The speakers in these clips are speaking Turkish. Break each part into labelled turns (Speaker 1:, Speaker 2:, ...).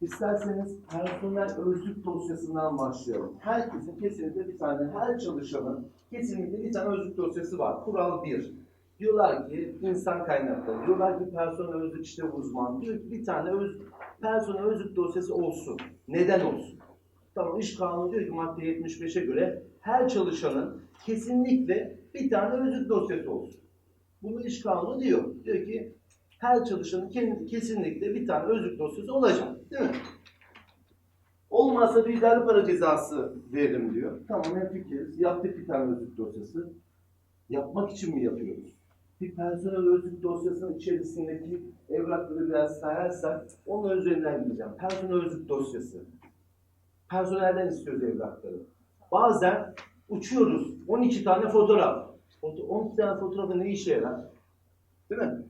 Speaker 1: İsterseniz personel özlük dosyasından başlayalım. Herkesin kesinlikle bir tane, her çalışanın kesinlikle bir tane özlük dosyası var. Kural 1. Diyorlar ki insan kaynakları, diyorlar ki personel özlük işte uzman. Diyor ki bir tane öz, personel özlük dosyası olsun. Neden olsun? Tamam iş kanunu diyor ki madde 75'e göre her çalışanın kesinlikle bir tane özlük dosyası olsun. Bunu iş kanunu diyor. Diyor ki her çalışanın kesinlikle bir tane özlük dosyası olacak. Değil mi? Olmazsa bir idare para cezası veririm diyor. Tamam hep fikiriz. Yaptık bir tane özlük dosyası. Yapmak için mi yapıyoruz? Bir personel özlük dosyasının içerisindeki evrakları biraz sayarsak onun üzerinden gideceğim. Personel özlük dosyası. Personelden istiyoruz evrakları. Bazen uçuyoruz. 12 tane fotoğraf. Foto- 12 tane fotoğrafı ne işe yarar? Değil mi?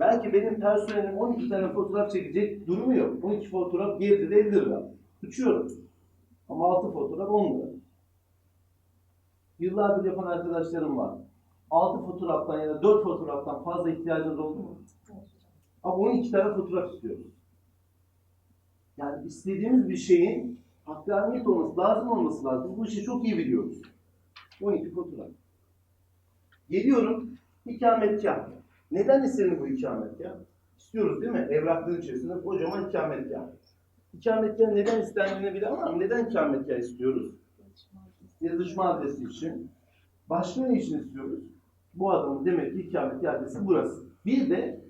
Speaker 1: Belki benim personelim 12 tane fotoğraf çekecek durumu yok. 12 fotoğraf geride de 50 lira. Uçuyorum. Ama 6 fotoğraf 10 lira. Yıllardır yapan arkadaşlarım var. 6 fotoğraftan ya da 4 fotoğraftan fazla ihtiyacınız oldu mu? Ama 12 tane fotoğraf istiyoruz. Yani istediğimiz bir şeyin hakkaniyet olması lazım olması lazım. Bu işi çok iyi biliyoruz. 12 fotoğraf. Geliyorum ikametgah. Neden istenir bu ikametgah? İstiyoruz değil mi? Evrakların içerisinde kocaman ikametgah. İkametgah neden istendiğini bilen var mı? Neden ikametgah istiyoruz? Yazışma adresi için. Başka ne için istiyoruz? Bu adamın demek ki ikametgah adresi burası. Bir de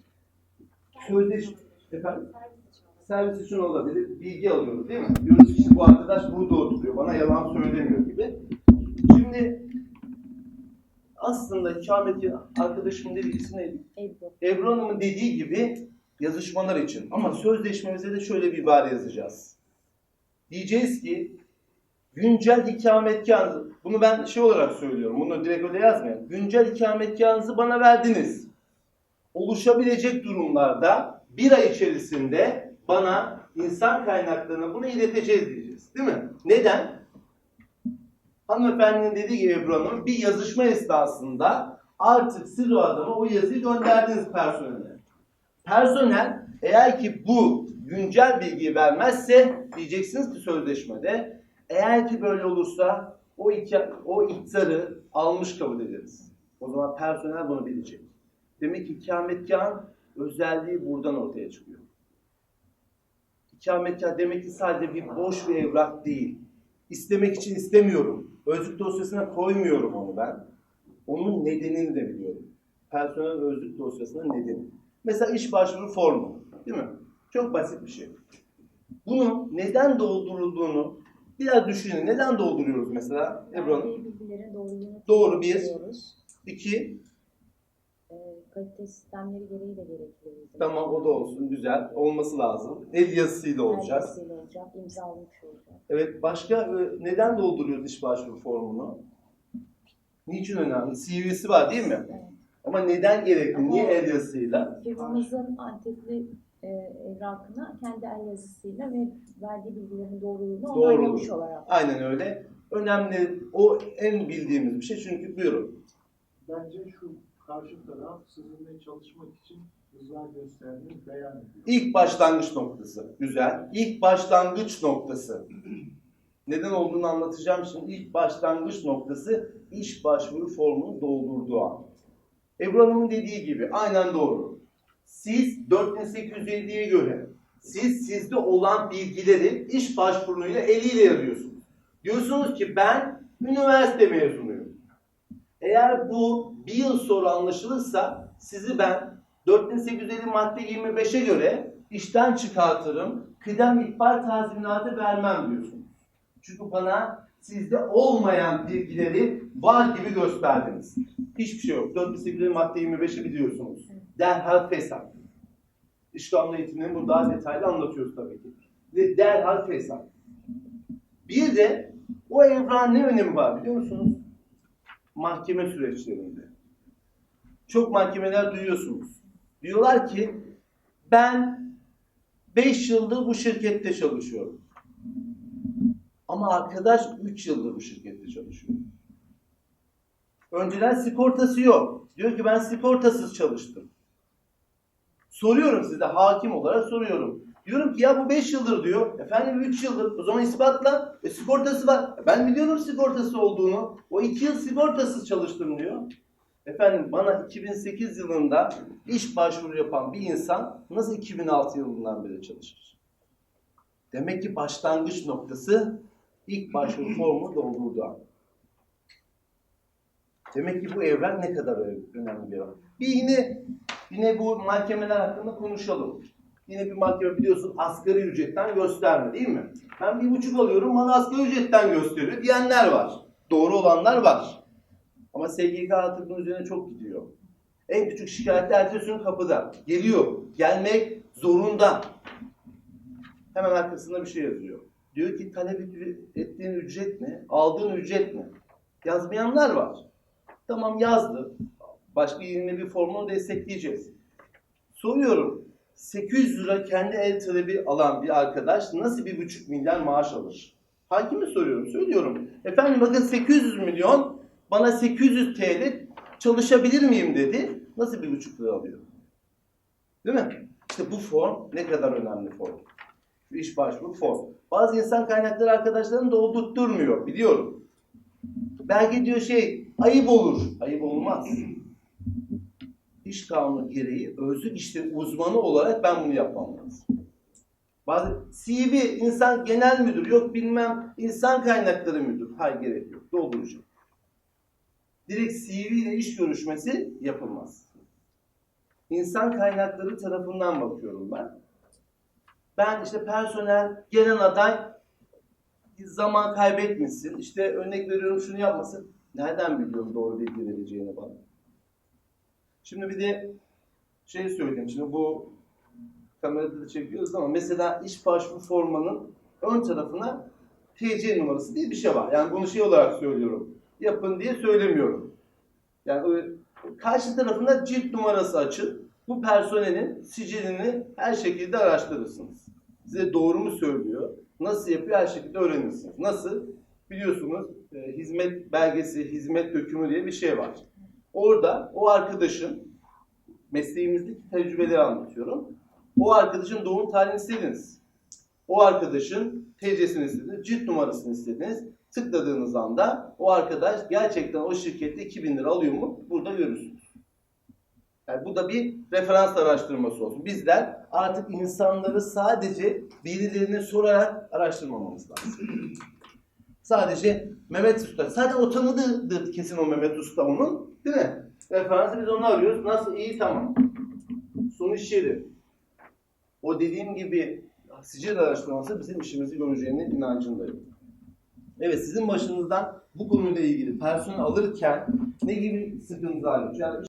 Speaker 1: sözleşme, efendim? servis için olabilir. Bilgi alıyoruz değil mi? Diyoruz işte bu arkadaş burada oturuyor. Bana yalan söylemiyor gibi. Şimdi aslında ikametgah arkadaşımın dediği neydi?
Speaker 2: Ebru.
Speaker 1: Ebru Hanım'ın dediği gibi yazışmalar için. Ama sözleşmemize de şöyle bir ibare yazacağız. Diyeceğiz ki güncel ikametgahınızı, bunu ben şey olarak söylüyorum, bunu direkt öyle yazmayın. Güncel ikametgahınızı bana verdiniz. Oluşabilecek durumlarda bir ay içerisinde bana insan kaynaklarına bunu ileteceğiz diyeceğiz. Değil mi? Neden? Hanımefendinin dediği gibi Ebru Hanım bir yazışma esnasında artık siz o adama o yazıyı gönderdiniz personele. Personel eğer ki bu güncel bilgiyi vermezse diyeceksiniz ki sözleşmede eğer ki böyle olursa o, iki, o ihtarı almış kabul ederiz. O zaman personel bunu bilecek. Demek ki ikametgahın özelliği buradan ortaya çıkıyor. İkametgah demek ki sadece bir boş bir evrak değil. İstemek için istemiyorum. Özlük dosyasına koymuyorum onu ben. Onun nedenini de biliyorum. Personel özlük dosyasının nedeni. Mesela iş başvuru formu. Değil mi? Çok basit bir şey. Bunun neden doldurulduğunu biraz düşünün. Neden dolduruyoruz mesela Ebru Hanım?
Speaker 2: Verdiği bilgilerin doğruluğunu
Speaker 1: Doğru, bir. İki,
Speaker 2: kalite sistemleri gereği de gerekiyor. bizim.
Speaker 1: tamam o da olsun. Güzel. Olması lazım. El yazısıyla olacak.
Speaker 2: Belgesiyle olacak, imzalamış olacak.
Speaker 1: Evet. Başka e, neden dolduruyoruz iş başvuru formunu? Niçin önemli? CV'si var değil mi?
Speaker 2: Evet.
Speaker 1: Ama neden gerekli? Niye el yazısıyla?
Speaker 2: Firmamızın Antepli e, evrakına kendi el yazısıyla ve verdiği bilgilerin doğruluğunu
Speaker 1: Doğruluğu.
Speaker 2: onaylamış olarak.
Speaker 1: Aynen öyle. Önemli. O en bildiğimiz bir şey. Çünkü buyurun.
Speaker 3: Bence şu karşı taraf sizinle çalışmak için rıza gösterdiğini beyan ediyor.
Speaker 1: İlk başlangıç noktası. Güzel. İlk başlangıç noktası. Neden olduğunu anlatacağım şimdi. İlk başlangıç noktası iş başvuru formunu doldurduğu an. Ebru Hanım'ın dediği gibi aynen doğru. Siz 4850'ye göre siz sizde olan bilgileri iş başvuruyla eliyle yazıyorsunuz. Diyorsunuz ki ben üniversite mezunuyum. Eğer bu bir yıl sonra anlaşılırsa sizi ben 4850 madde 25'e göre işten çıkartırım, kıdem ihbar tazminatı vermem diyorsunuz. Çünkü bana sizde olmayan bilgileri var gibi gösterdiniz. Hiçbir şey yok. 4850 madde 25'i biliyorsunuz. Derhal fesat. Kanunu eğitimini bu daha detaylı anlatıyoruz tabii ki. Ve derhal fesat. Bir de o evran ne önemi var biliyor musunuz? Mahkeme süreçlerinde. Çok mahkemeler duyuyorsunuz. Diyorlar ki ben 5 yıldır bu şirkette çalışıyorum. Ama arkadaş 3 yıldır bu şirkette çalışıyor. Önceden sigortası yok. Diyor ki ben sigortasız çalıştım. Soruyorum size hakim olarak soruyorum. Diyorum ki ya bu 5 yıldır diyor. Efendim 3 yıldır. O zaman ispatla. E, sigortası var. E, Ben biliyorum sigortası olduğunu. O 2 yıl sigortasız çalıştım diyor. Efendim bana 2008 yılında iş başvuru yapan bir insan nasıl 2006 yılından beri çalışır? Demek ki başlangıç noktası ilk başvuru formu doldurduğu. Demek ki bu evren ne kadar önemli bir evren. Bir yine yine bu mahkemeler hakkında konuşalım. Yine bir mahkeme biliyorsun asgari ücretten gösterme değil mi? Ben bir buçuk alıyorum bana asgari ücretten gösteriyor diyenler var. Doğru olanlar var. Ama SGK artık üzerine çok gidiyor. En küçük şikayette ertesi gün kapıda. Geliyor. Gelmek zorunda. Hemen arkasında bir şey yazıyor. Diyor ki talep ettiğin ücret ne? Aldığın ücret ne? Yazmayanlar var. Tamam yazdı. Başka yeni bir formunu destekleyeceğiz. Soruyorum. 800 lira kendi el talebi alan bir arkadaş nasıl bir buçuk milyar maaş alır? Hakimi soruyorum, söylüyorum. Efendim bakın 800 milyon bana 800 TL çalışabilir miyim dedi. Nasıl bir buçuk lira alıyor? Değil mi? İşte bu form ne kadar önemli form. Şu iş başvuru form. Bazı insan kaynakları arkadaşlarını doldurtturmuyor biliyorum. Belki diyor şey ayıp olur. Ayıp olmaz. İş kanunu gereği özlük işlerin uzmanı olarak ben bunu yapmam lazım. CV insan genel müdür yok bilmem insan kaynakları müdür. Hayır gerek yok. Dolduracağım. Direkt CV ile iş görüşmesi yapılmaz. İnsan kaynakları tarafından bakıyorum ben. Ben işte personel gelen aday zaman kaybetmesin. İşte örnek veriyorum şunu yapmasın. Nereden biliyorum doğru bilgi vereceğini bana? Şimdi bir de şey söyleyeyim. Şimdi bu kamerada da çekiyoruz ama mesela iş başvuru formanın ön tarafına TC numarası diye bir şey var. Yani bunu şey olarak söylüyorum. Yapın diye söylemiyorum. Yani karşı tarafında cilt numarası açın. Bu personelin sicilini her şekilde araştırırsınız. Size doğru mu söylüyor? Nasıl yapıyor her şekilde öğrenirsiniz. Nasıl? Biliyorsunuz e, hizmet belgesi, hizmet dökümü diye bir şey var. Orada o arkadaşın mesleğimizdeki tecrübeleri anlatıyorum. O arkadaşın doğum tarihini istediniz. O arkadaşın TC'sini istediniz, cilt numarasını istediniz. Tıkladığınız anda o arkadaş gerçekten o şirkette 2000 lira alıyor mu? Burada görürsünüz. Yani bu da bir referans araştırması olsun. Bizler artık insanları sadece birilerine sorarak araştırmamamız lazım. Sadece Mehmet Usta. Zaten o tanıdığı kesin o Mehmet Usta onun. Değil mi? Referansı biz onu arıyoruz. Nasıl? İyi tamam. Sonuç yeri. O dediğim gibi sicil araştırması bizim işimizi göreceğine inancındayım. Evet sizin başınızdan bu konuyla ilgili personel alırken ne gibi sıkıntılar geçiyor? Yani